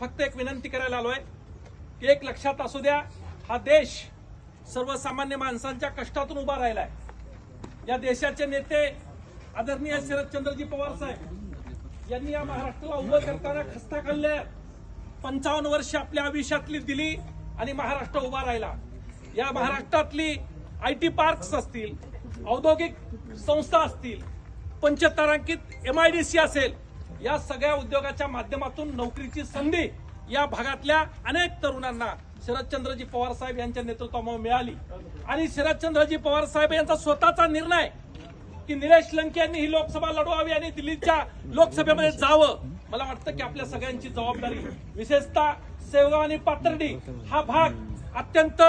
फक्त एक विनंती करायला आलोय की एक लक्षात असू द्या हा देश सर्वसामान्य माणसांच्या कष्टातून उभा राहिलाय. या देशाचे नेते आदरणीय शरदचंद्रजी पवार साहेब यांनी या महाराष्ट्राला उभं करताना खस्ता खाल्ल्या पंचावन्न वर्ष आपल्या आयुष्यातली दिली आणि महाराष्ट्र उभा राहिला. या महाराष्ट्रातली आय टी पार्क्स असतील औद्योगिक संस्था असतील पंचतारांकित एम आय डी सी असेल या सगळ्या उद्योगाच्या माध्यमातून नोकरीची संधी या भागातल्या अनेक तरुणांना शरदचंद्रजी पवार साहेब यांच्या नेतृत्वामुळे मिळाली. आणि शरदचंद्रजी पवार साहेब यांचा स्वतःचा निर्णय की निलेश लंके यांनी ही लोकसभा लढवावी आणि दिल्लीच्या लोकसभेमध्ये जावं. मला वाटतं की आपल्या सगळ्यांची जबाबदारी विशेषतः सेवगाव आणि पाथर्डी हा भाग अत्यंत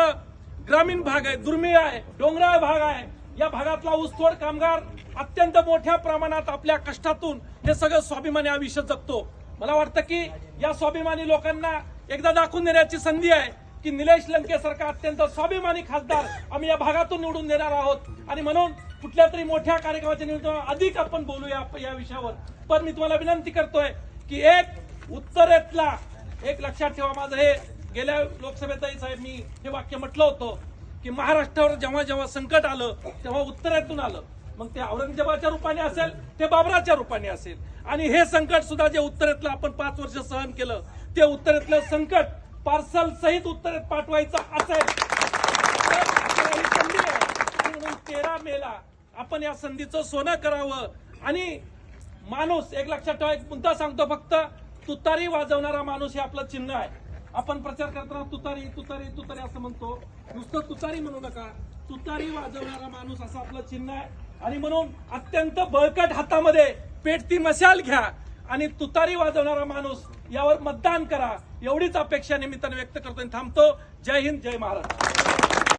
ग्रामीण भाग आहे दुर्मिळ आहे डोंगराळ भाग आहे. या भागातला ऊसतोड कामगार अत्यंत मोठ्या प्रमाणात आपल्या कष्टातून हे सगळं स्वाभिमानी आयुष्य जगतो. मला वाटतं की या स्वाभिमानी लोकांना एकदा दाखवून देण्याची संधी आहे की निलेश लंके सारखा अत्यंत स्वाभिमानी खासदार आम्ही या भागातून निवडून देणार आहोत. आणि म्हणून कुठल्या तरी मोठ्या कार्यक्रमाच्या निमित्तानं अधिक आपण बोलूया या विषयावर. पण मी तुम्हाला विनंती करतोय की एक उत्तरेतला एक लक्षात ठेवा माझं हे. गेल्या लोकसभेतही साहेब मी हे वाक्य म्हटलं होतं की महाराष्ट्रावर जेव्हा जेव्हा संकट आलं तेव्हा उत्तरेतून आलं. मग ते औरंगजेबाच्या रूपाने असेल ते बाबराच्या रूपाने असेल. आणि हे संकट सुद्धा जे उत्तरेतलं आपण पाच वर्ष सहन केलं ते उत्तरेतलं संकट पार्सल सहित उत्तरेत पाठवायचं असेल आहे. तेरा मेला आपण या संधीचं सोनं करावं. आणि माणूस एक लक्षात ठेवा एक मुद्दा सांगतो फक्त तुतारी वाजवणारा माणूस हे आपलं चिन्ह आहे. आपण प्रचार करताना तुतारी तुतारी तुतारी असं म्हणतो. नुसतं तुतारी म्हणू नका. तुतारी वाजवणारा माणूस असं आपलं चिन्ह आहे. आणि म्हणून अत्यंत बळकट हातामध्ये पेटती मशाल घ्या आणि तुतारी वाजवणारा माणूस यावर मतदान करा. एवढीच अपेक्षा निमित्ताने व्यक्त करतो आणि थांबतो. जय हिंद जय महाराष्ट्र.